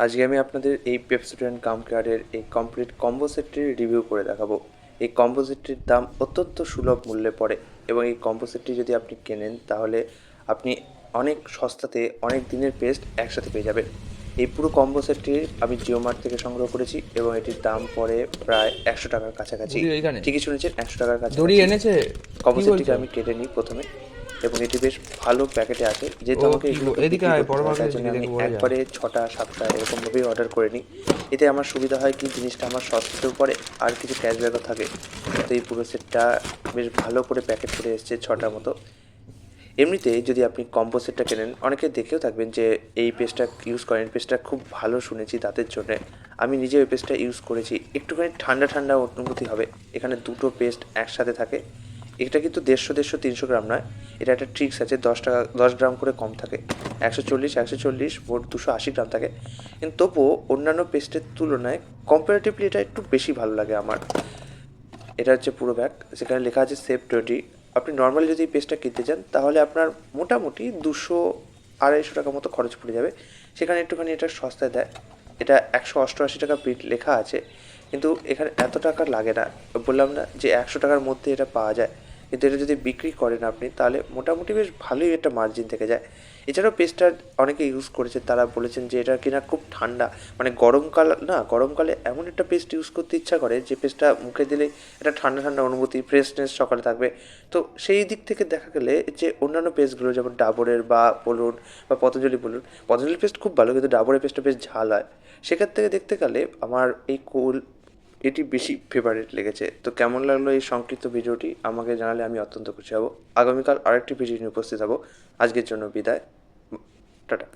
আজকে আমি আপনাদের এই পেপসোডেন্ট গাম কেয়ারের এই কমপ্লিট কম্বো সেটটির রিভিউ করে দেখাবো। এই কম্বো সেটটির দাম অত্যন্ত সুলভ মূল্যে পড়ে এবং এই কম্বো সেটটি যদি আপনি কেনেন তাহলে আপনি অনেক সস্তাতে অনেক দিনের পেস্ট একসাথে পেয়ে যাবেন। এই পুরো কম্বো সেটটি আমি জিও মার্ট থেকে সংগ্রহ করেছি এবং এটির দাম পড়ে প্রায় একশো টাকার কাছাকাছি। ঠিকই শুনেছেন একশো টাকার এনেছে? কম্বো সেটটিকে আমি কেটে নিই প্রথমে। এবং এটি বেশ ভালো প্যাকেটে আছে। যেহেতু আমাকে এদিকে। একবারে ছটা সাতটা এরকমভাবেই অর্ডার করে নিই। এতে আমার সুবিধা হয় কি জিনিসটা আমার সস্তাতেও পড়ে আর কিছু ক্যাশব্যাকও থাকে। তো এই পুরো সেটটা বেশ ভালো করে প্যাকেট করে এসছে ছটার মতো। এমনিতে যদি আপনি কম্বো সেটটা কেনেন অনেকে দেখেও থাকবেন যে এই পেস্টটা ইউজ করেন পেস্টটা খুব ভালো শুনেছি দাঁতের জন্য। আমি নিজে ওই পেস্টটা ইউজ করেছি। একটুখানি ঠান্ডা ঠান্ডা অনুভূতি হবে। এখানে দুটো পেস্ট একসাথে থাকে। এটা কিন্তু দেড়শো দেড়শো তিনশো গ্রাম নয়। এটা একটা ট্রিক্স আছে, দশ টাকা, দশ গ্রাম করে কম থাকে। একশো চল্লিশ একশো চল্লিশ ভোট দুশো আশি গ্রাম থাকে। কিন্তু তবুও অন্যান্য পেস্টের তুলনায় কম্পারেটিভলি এটা একটু বেশি ভালো লাগে আমার। এটা হচ্ছে পুরো ব্যাগ সেখানে লেখা আছে সেফ টোয়েন্টি আপনি নর্মালি যদি এই পেজটা কিনতে চান, তাহলে আপনার মোটামুটি দুশো আড়াইশো টাকা মতো খরচ পড়ে যাবে। সেখানে একটুখানি এটা সস্তায় দেয়। এটা একশো অষ্টআশি টাকা প্রিন্ট লেখা আছে। কিন্তু এখানে এত টাকা লাগে না। বললাম না যে একশো টাকার মধ্যে এটা পাওয়া যায়। কিন্তু এটা যদি বিক্রি করেন আপনি, তাহলে মোটামুটি বেশ ভালোই একটা মার্জিন থেকে যায়। এছাড়াও পেস্টটা অনেকে ইউজ করেছে, তারা বলেছেন যে এটা কিনা খুব ঠান্ডা। মানে গরমকাল, না, গরমকালে এমন একটা পেস্ট ইউজ করতে ইচ্ছা করে যে পেস্টটা মুখে দিলে একটা ঠান্ডা ঠান্ডা অনুভূতি ফ্রেশনেস সকালে থাকবে। তো সেই দিক থেকে দেখা গেলে যে অন্যান্য পেস্টগুলো, যেমন ডাবরের বা বলুন বা পতঞ্জলি বলুন, পতঞ্জলি পেস্ট খুব ভালো, কিন্তু ডাবরের পেস্টটা বেশ ঝাল হয়। থেকে দেখতে গেলে আমার এই কুল এটি বেশি ফেভারিট লেগেছে। তো কেমন লাগল এই সংক্ষিপ্ত ভিডিওটি? আমাকে জানালে আমি অত্যন্ত খুশি হব। আগামীকাল আরেকটি ভিডিও নিয়ে উপস্থিত হব। আজকের জন্য বিদায়। টাটা।